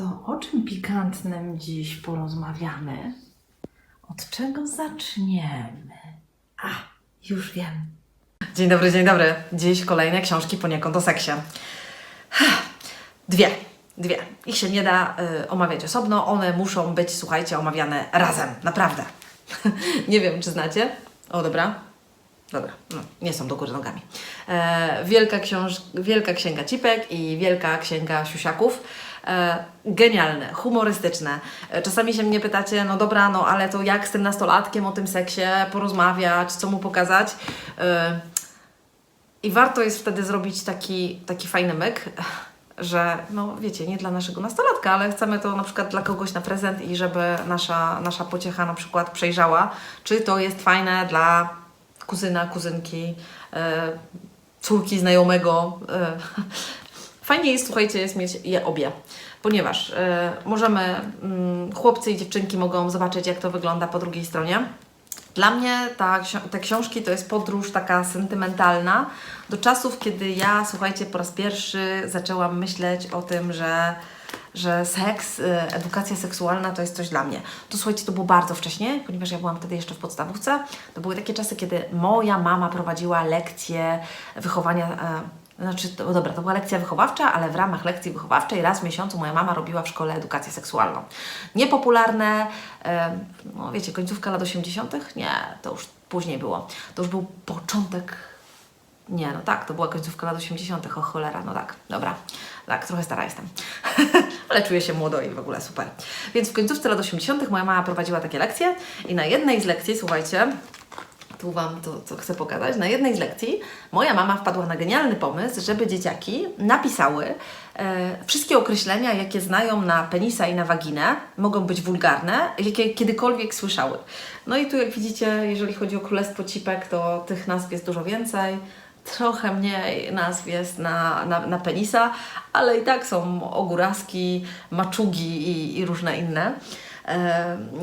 To o czym pikantnym dziś porozmawiamy? Od czego zaczniemy? A, już wiem. Dzień dobry, dzień dobry. Dziś kolejne książki poniekąd o seksie. Dwie. Dwie. Ich się nie da y, omawiać osobno, one muszą być, słuchajcie, omawiane razem. Naprawdę. nie wiem, czy znacie. O, dobra. Dobra, no, nie są do góry nogami. E, wielka, książ- wielka Księga Cipek i Wielka Księga Siusiaków. E, genialne, humorystyczne. E, czasami się mnie pytacie, no dobra, no ale to jak z tym nastolatkiem o tym seksie porozmawiać, co mu pokazać? E, i warto jest wtedy zrobić taki, taki fajny myk, że no wiecie, nie dla naszego nastolatka, ale chcemy to na przykład dla kogoś na prezent i żeby nasza, nasza pociecha na przykład przejrzała, czy to jest fajne dla kuzyna, kuzynki, córki znajomego. E. Fajnie jest, słuchajcie, jest mieć je obie, ponieważ e, możemy, mm, chłopcy i dziewczynki mogą zobaczyć, jak to wygląda po drugiej stronie. Dla mnie ta, te książki to jest podróż taka sentymentalna do czasów, kiedy ja, słuchajcie, po raz pierwszy zaczęłam myśleć o tym, że, że seks, y, edukacja seksualna to jest coś dla mnie. To słuchajcie, to było bardzo wcześnie, ponieważ ja byłam wtedy jeszcze w podstawówce. To były takie czasy, kiedy moja mama prowadziła lekcje wychowania. Znaczy, to, dobra, to była lekcja wychowawcza, ale w ramach lekcji wychowawczej raz w miesiącu moja mama robiła w szkole edukację seksualną. Niepopularne, e, no wiecie, końcówka lat 80., nie, to już później było. To już był początek. Nie, no tak, to była końcówka lat 80., o cholera, no tak, dobra. Tak, trochę stara jestem. ale czuję się młodo i w ogóle super. Więc w końcówce lat 80. moja mama prowadziła takie lekcje i na jednej z lekcji, słuchajcie, Wam to, co chcę pokazać. Na jednej z lekcji moja mama wpadła na genialny pomysł, żeby dzieciaki napisały e, wszystkie określenia, jakie znają na penisa i na waginę, mogą być wulgarne, jakie kiedykolwiek słyszały. No i tu jak widzicie, jeżeli chodzi o Królestwo Cipek, to tych nazw jest dużo więcej. Trochę mniej nazw jest na, na, na penisa, ale i tak są ogóraski, maczugi i, i różne inne.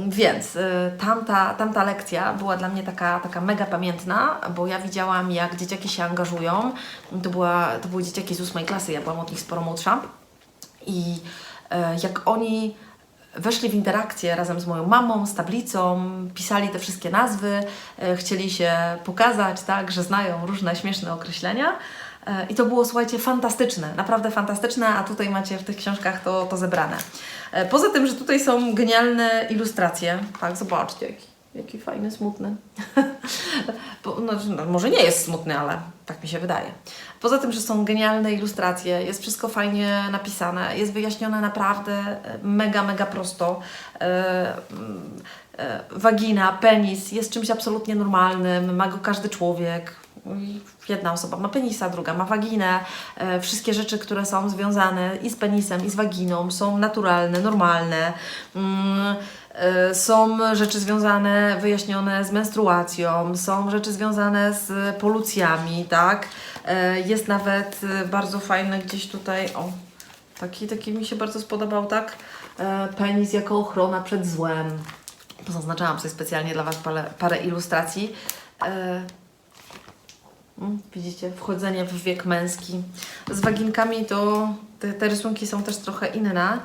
Więc e, tamta, tamta lekcja była dla mnie taka, taka mega pamiętna, bo ja widziałam, jak dzieciaki się angażują. To, była, to były dzieciaki z ósmej klasy, ja byłam od nich sporo młodsza. I e, jak oni weszli w interakcję razem z moją mamą, z tablicą, pisali te wszystkie nazwy, e, chcieli się pokazać, tak, że znają różne śmieszne określenia. E, I to było, słuchajcie, fantastyczne, naprawdę fantastyczne, a tutaj macie w tych książkach to, to zebrane. E, Poza tym, że tutaj są genialne ilustracje. Tak, zobaczcie, jaki, jaki fajny, smutny. No, no, może nie jest smutny, ale tak mi się wydaje. Poza tym, że są genialne ilustracje, jest wszystko fajnie napisane, jest wyjaśnione naprawdę e, mega, mega prosto. Mm, Wagina, penis jest czymś absolutnie normalnym, ma go każdy człowiek. I Jedna osoba ma penisa, druga ma waginę. E, Wszystkie rzeczy, które są związane i z penisem, i z waginą, są naturalne, normalne. Mm, e, Są rzeczy związane, wyjaśnione z menstruacją, są rzeczy związane z polucjami, tak? E, Jest nawet bardzo fajny gdzieś tutaj, o, taki, taki mi się bardzo spodobał, tak? Penis jako ochrona przed złem. Zaznaczałam sobie specjalnie dla Was parę, parę ilustracji. Mm, Widzicie, wchodzenie w wiek męski. Z waginkami to te, te rysunki są też trochę inne,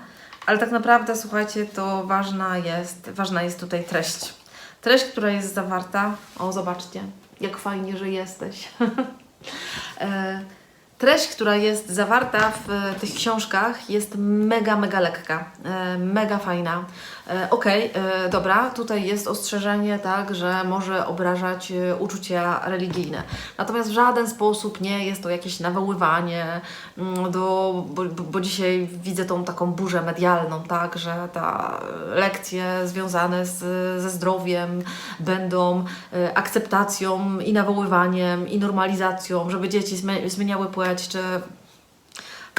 ale tak naprawdę, słuchajcie, to ważna jest, ważna jest tutaj treść. Treść, która jest zawarta. O, zobaczcie, jak fajnie, że jesteś. E, Treść, która jest zawarta w e, tych książkach jest mega, mega lekka, e, mega fajna. E, Okej, e, dobra, tutaj jest ostrzeżenie, tak, że może obrażać uczucia religijne. Natomiast w żaden sposób nie jest to jakieś nawoływanie mm, do, bo, bo dzisiaj widzę tą taką burzę medialną, tak, że ta lekcje związane z, ze zdrowiem będą akceptacją i nawoływaniem i normalizacją, żeby dzieci zmi- zmieniały płeć, czy...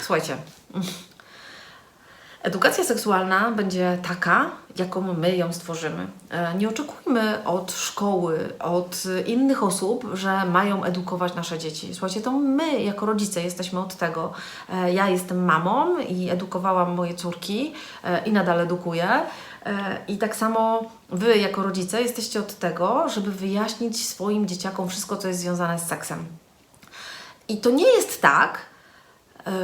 Słuchajcie, Edukacja seksualna będzie taka, jaką my ją stworzymy. E, Nie oczekujmy od szkoły, od innych osób, że mają edukować nasze dzieci. Słuchajcie, to my jako rodzice jesteśmy od tego. E, Ja jestem mamą i edukowałam moje córki e, i nadal edukuję. I tak samo Wy jako rodzice jesteście od tego, żeby wyjaśnić swoim dzieciakom wszystko, co jest związane z seksem. I to nie jest tak,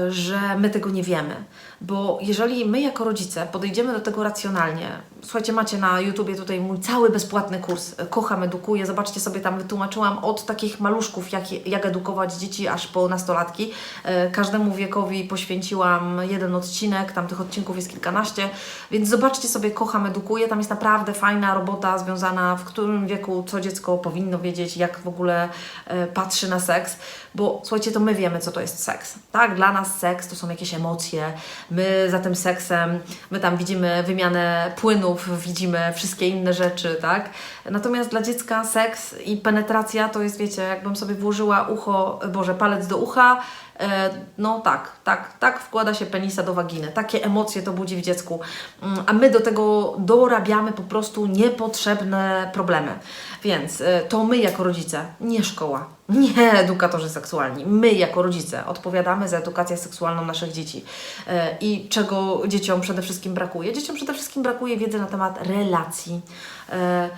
że my tego nie wiemy. Bo jeżeli my jako rodzice podejdziemy do tego racjonalnie, słuchajcie, macie na YouTubie tutaj mój cały bezpłatny kurs e, Kocham, edukuję, zobaczcie sobie, tam wytłumaczyłam od takich maluszków, jak, jak edukować dzieci, aż po nastolatki. E, Każdemu wiekowi poświęciłam jeden odcinek, tam tych odcinków jest kilkanaście, więc zobaczcie sobie Kocham, edukuję, tam jest naprawdę fajna robota związana, w którym wieku co dziecko powinno wiedzieć, jak w ogóle e, patrzy na seks, bo słuchajcie, to my wiemy, co to jest seks, tak? Dla nas seks to są jakieś emocje, my za tym seksem, my tam widzimy wymianę płynów, widzimy wszystkie inne rzeczy, tak? Natomiast dla dziecka seks i penetracja to jest, wiecie, jakbym sobie włożyła ucho, Boże, palec do ucha, E, No tak, tak, tak wkłada się penisa do waginy. Takie emocje to budzi w dziecku, Mm, a my do tego dorabiamy po prostu niepotrzebne problemy. Więc e, to my jako rodzice, nie szkoła, nie edukatorzy seksualni, my jako rodzice odpowiadamy za edukację seksualną naszych dzieci. E, I czego dzieciom przede wszystkim brakuje? Dzieciom przede wszystkim brakuje wiedzy na temat relacji. E,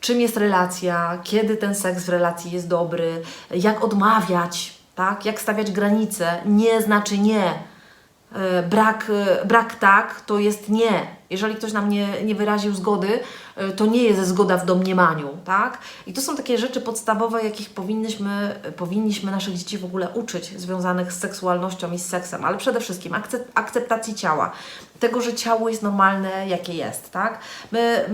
czym jest relacja, kiedy ten seks w relacji jest dobry, jak odmawiać, tak? jak stawiać granice. Nie znaczy nie. E, Brak, e, brak tak to jest nie. Jeżeli ktoś nam nie, nie wyraził zgody, e, to nie jest zgoda w domniemaniu, tak? I to są takie rzeczy podstawowe, jakich powinniśmy, powinniśmy naszych dzieci w ogóle uczyć, związanych z seksualnością i z seksem, ale przede wszystkim akcep- akceptacji ciała, tego, że ciało jest normalne, jakie jest, tak? My,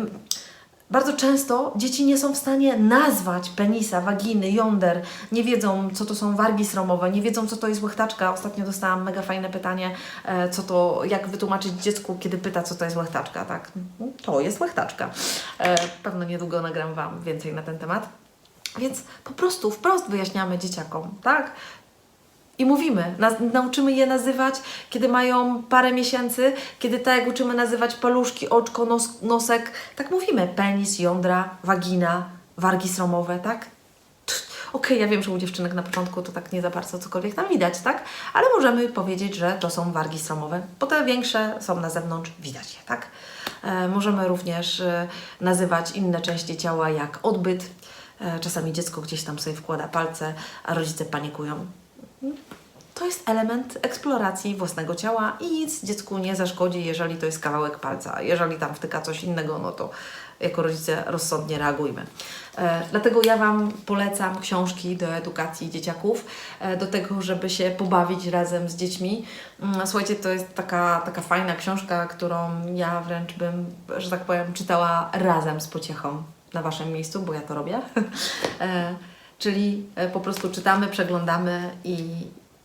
bardzo często dzieci nie są w stanie nazwać penisa, waginy, jąder, nie wiedzą, co to są wargi sromowe, nie wiedzą, co to jest łechtaczka. Ostatnio dostałam mega fajne pytanie, e, co to, jak wytłumaczyć dziecku, kiedy pyta, co to jest łechtaczka, tak? To jest łechtaczka. E, Pewno niedługo nagram Wam więcej na ten temat. Więc po prostu wprost wyjaśniamy dzieciakom, tak? I mówimy, nauczymy je nazywać, kiedy mają parę miesięcy, kiedy tak jak uczymy nazywać paluszki, oczko, nos, nosek, tak mówimy. Penis, jądra, wagina, wargi sromowe, tak? Okej, ja wiem, że u dziewczynek na początku to tak nie za bardzo cokolwiek tam widać, tak? Ale możemy powiedzieć, że to są wargi sromowe, bo te większe są na zewnątrz, widać je, tak? E, możemy również e, nazywać inne części ciała jak odbyt. E, czasami dziecko gdzieś tam sobie wkłada palce, a rodzice panikują. To jest element eksploracji własnego ciała i nic dziecku nie zaszkodzi, jeżeli to jest kawałek palca. Jeżeli tam wtyka coś innego, no to jako rodzice rozsądnie reagujmy. E, dlatego ja Wam polecam książki do edukacji dzieciaków, e, do tego, żeby się pobawić razem z dziećmi. Mm, Słuchajcie, to jest taka, taka fajna książka, którą ja wręcz bym, że tak powiem, czytała razem z pociechą na Waszym miejscu, bo ja to robię. E, Czyli e, po prostu czytamy, przeglądamy i,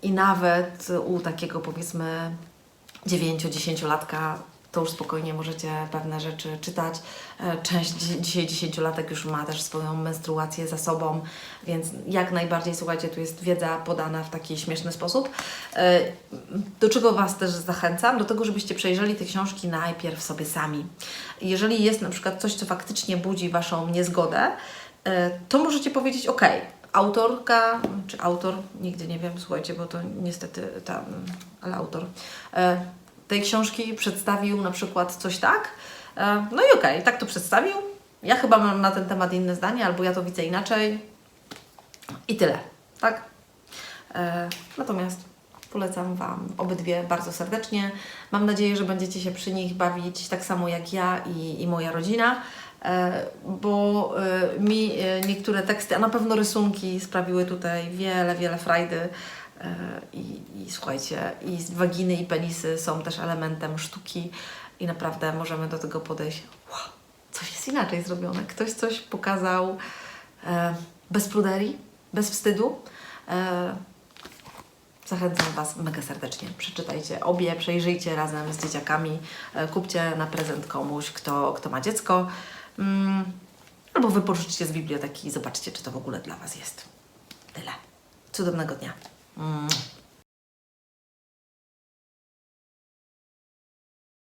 i nawet u takiego powiedzmy 9-10-latka to już spokojnie możecie pewne rzeczy czytać. E, Część dzi- dzisiaj dziesięciolatek już ma też swoją menstruację za sobą, więc jak najbardziej, słuchajcie, tu jest wiedza podana w taki śmieszny sposób. E, Do czego Was też zachęcam? Do tego, żebyście przejrzeli te książki najpierw sobie sami. Jeżeli jest na przykład coś, co faktycznie budzi Waszą niezgodę, to możecie powiedzieć OK. Autorka, czy autor, nigdy nie wiem, słuchajcie, bo to niestety tam, ale autor e, tej książki przedstawił na przykład coś tak, e, no i okej, tak to przedstawił. Ja chyba mam na ten temat inne zdanie, albo ja to widzę inaczej i tyle, tak? E, natomiast polecam Wam obydwie bardzo serdecznie. Mam nadzieję, że będziecie się przy nich bawić tak samo jak ja i, i moja rodzina, e, bo e, mi e, niektóre teksty, a na pewno rysunki sprawiły tutaj wiele, wiele frajdy. E, I, I słuchajcie, i waginy i penisy są też elementem sztuki i naprawdę możemy do tego podejść. Wow, coś jest inaczej zrobione. Ktoś coś pokazał e, bez pruderii, bez wstydu. E, Zachęcam Was mega serdecznie. Przeczytajcie obie, przejrzyjcie razem z dzieciakami, e, kupcie na prezent komuś, kto, kto ma dziecko. Mm, albo wypożyczcie z biblioteki i zobaczcie, czy to w ogóle dla Was jest. Tyle. Cudownego dnia. Mm.